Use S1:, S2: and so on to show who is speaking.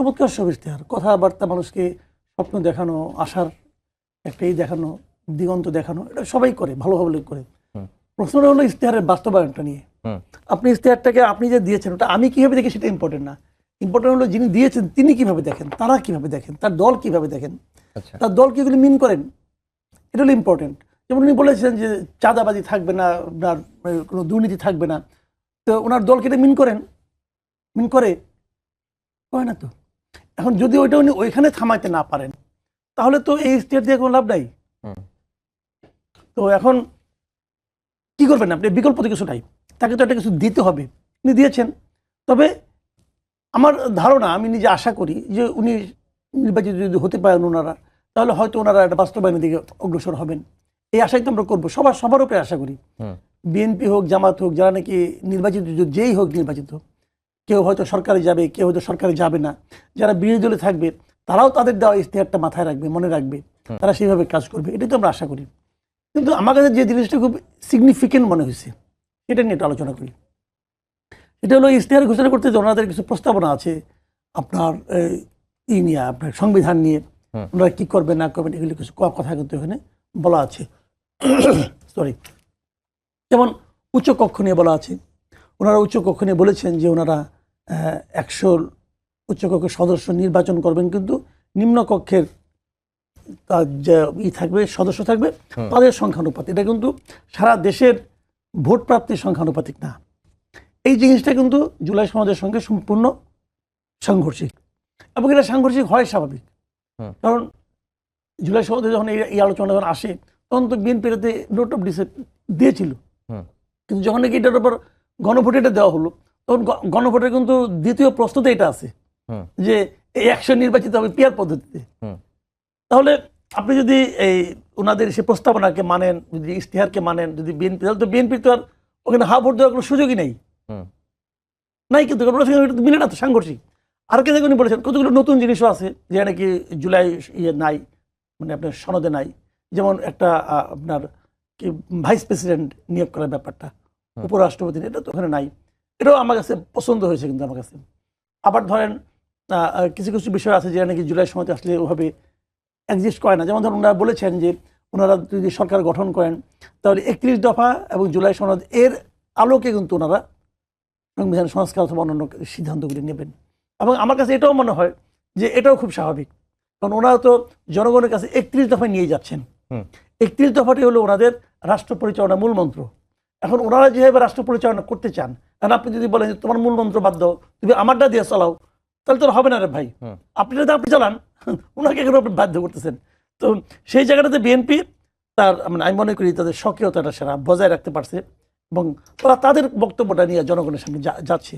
S1: চমৎকার সব ইশতেহার কথাবার্তা মানুষকে স্বপ্ন দেখানো আশার একটাই দেখানো দিগন্ত দেখানো এটা সবাই করে ভালোভাবে করে। প্রশ্নটা হলো ইশতেহারের বাস্তবায়নটা নিয়ে। আপনি ইশতেহারটাকে আপনি যে দিয়েছেন ওটা আমি কীভাবে দেখি সেটা ইম্পর্টেন্ট না। ইম্পর্টেন্ট হলো যিনি দিয়েছেন তিনি কীভাবে দেখেন তারা কীভাবে দেখেন তার দল কীভাবে দেখেন
S2: আচ্ছা।
S1: তার দল কি এগুলি মিন করেন? এটা হলো ইম্পর্টেন্ট যেমন উনি বলেছেন যে চাঁদাবাজি থাকবে না আপনার কোনো দুর্নীতি থাকবে না। তো ওনার দলকে এটা মিন করেন? মিন করে? হয় না তো? এখন যদি ওইটা উনি ওইখানে থামাইতে না পারেন তাহলে তো এই স্টেট দিয়ে কোনো লাভ নাই। তো এখন কি করবেন আপনি? বিকল্প তো কিছু নাই। তাকে তো একটা কিছু দিতে হবে। উনি দিয়েছেন। তবে আমার ধারণা আমি নিজে আশা করি যে উনি নির্বাচিত যদি হতে পারেন ওনারা তাহলে হয়তো ওনারা একটা বাস্তবায়নের দিকে অগ্রসর হবেন। এই আশাই তো আমরা করব। সবার সবার উপরে আশা করি। বিএনপি হোক জামাত হোক যারা নাকি নির্বাচিত যেই হোক নির্বাচিত কেউ হয়তো সরকারে যাবে কেউ হয়তো সরকারে যাবে না। যারা বিরোধী দলে থাকবে তারাও তাদের দেওয়া ইশতেহারটা মাথায় রাখবে মনে রাখবে। তারা সেইভাবে কাজ করবে এটাই তো আমরা আশা করি। কিন্তু আমার কাছে যে জিনিসটা খুব সিগনিফিকেন্ট মনে হয়েছে এটা নিয়ে একটু আলোচনা করি। এটা হলো ইশতেহার ঘোষণা করতে যে ওনাদের কিছু প্রস্তাবনা আছে আপনার এই, ই নিয়ে আপনার সংবিধান নিয়ে ওনারা কি করবেন না করবেন এগুলো কিছু কথা কিন্তু এখানে বলা আছে। সরি যেমন উচ্চ কক্ষ নিয়ে বলা আছে। ওনারা উচ্চ কক্ষ নিয়ে বলেছেন যে ওনারা একশো উচ্চ কক্ষের সদস্য নির্বাচন করবেন কিন্তু নিম্নকক্ষের তার যে ই থাকবে সদস্য থাকবে তাদের সংখ্যানুপাত এটা কিন্তু সারা দেশের ভোট প্রাপ্তির সংখ্যানুপাতিক না। এই জিনিসটা কিন্তু জুলাই সমাজের সঙ্গে সম্পূর্ণ সাংঘর্ষিক। এবং এটা সাংঘর্ষিক হয় স্বাভাবিক। কারণ জুলাই সমাজে যখন এই এই আলোচনা যখন আসে তখন তো বিএনপিতে নোট অফ ডিসে দিয়েছিল। কিন্তু যখন নাকি এটার উপর গণভোটে এটা দেওয়া হলো তখন গণভোটের কিন্তু দ্বিতীয় প্রশ্নতে এটা আছে। যে এই একশো নির্বাচিত হবে পিয়ার পদ্ধতিতে। তাহলে আপনি যদি এই ওনাদের সে প্রস্তাবনাকে মানেন যদি ইশতেহারকে মানেন যদি বিএনপি তাহলে তো বিএনপি তো আর ওখানে হা ভোট দেওয়ার কোনো সুযোগই নেই। নাই কিন্তু মিলে না তো সাংঘর্ষিক। আর কে উনি বলেছেন কতগুলো নতুন জিনিসও আছে যে নাকি জুলাই ইয়ে নাই মানে আপনার সনদে নাই। যেমন একটা আপনার কি ভাইস প্রেসিডেন্ট নিয়োগ করার ব্যাপারটা। উপরাষ্ট্রপতি এটা তো ওখানে নাই। এটাও আমার কাছে পছন্দ হয়েছে কিন্তু আমার কাছে। আবার ধরেন কিছু কিছু বিষয় আছে যেটা নাকি জুলাই সময়তে আসলে ওভাবে এক্সিস্ট করে না। যেমন ধরুন ওনারা বলেছেন যে ওনারা যদি সরকার গঠন করেন তাহলে একত্রিশ দফা এবং জুলাই সনদ এর আলোকে কিন্তু ওনারা সংবিধান সংস্কার অথবা অন্যান্য সিদ্ধান্তগুলি নেবেন। এবং আমার কাছে এটাও মনে হয় যে এটাও খুব স্বাভাবিক। কারণ ওনারা তো জনগণের কাছে একত্রিশ দফায় নিয়ে যাচ্ছেন। একত্রিশ দফাটি হলো ওনাদের রাষ্ট্র পরিচালনা মূল মন্ত্র। এখন ওনারা যেভাবে রাষ্ট্র পরিচালনা করতে চান কারণ আপনি যদি বলেন তোমার মূল মন্ত্র বাদ দাও তুমি আমারটা দিয়ে চালাও তাহলে তো হবে না রে ভাই। আপনি যদি আপনি চালান ওনাকে কেন আপনি বাধ্য করতেছেন? তো সেই জায়গাটাতে বিএনপি তার মানে আমি মনে করি তাদের সক্রিয়তাটা সেরা বজায় রাখতে পারছে এবং তারা তাদের বক্তব্যটা নিয়ে জনগণের সামনে যা- যাচ্ছে।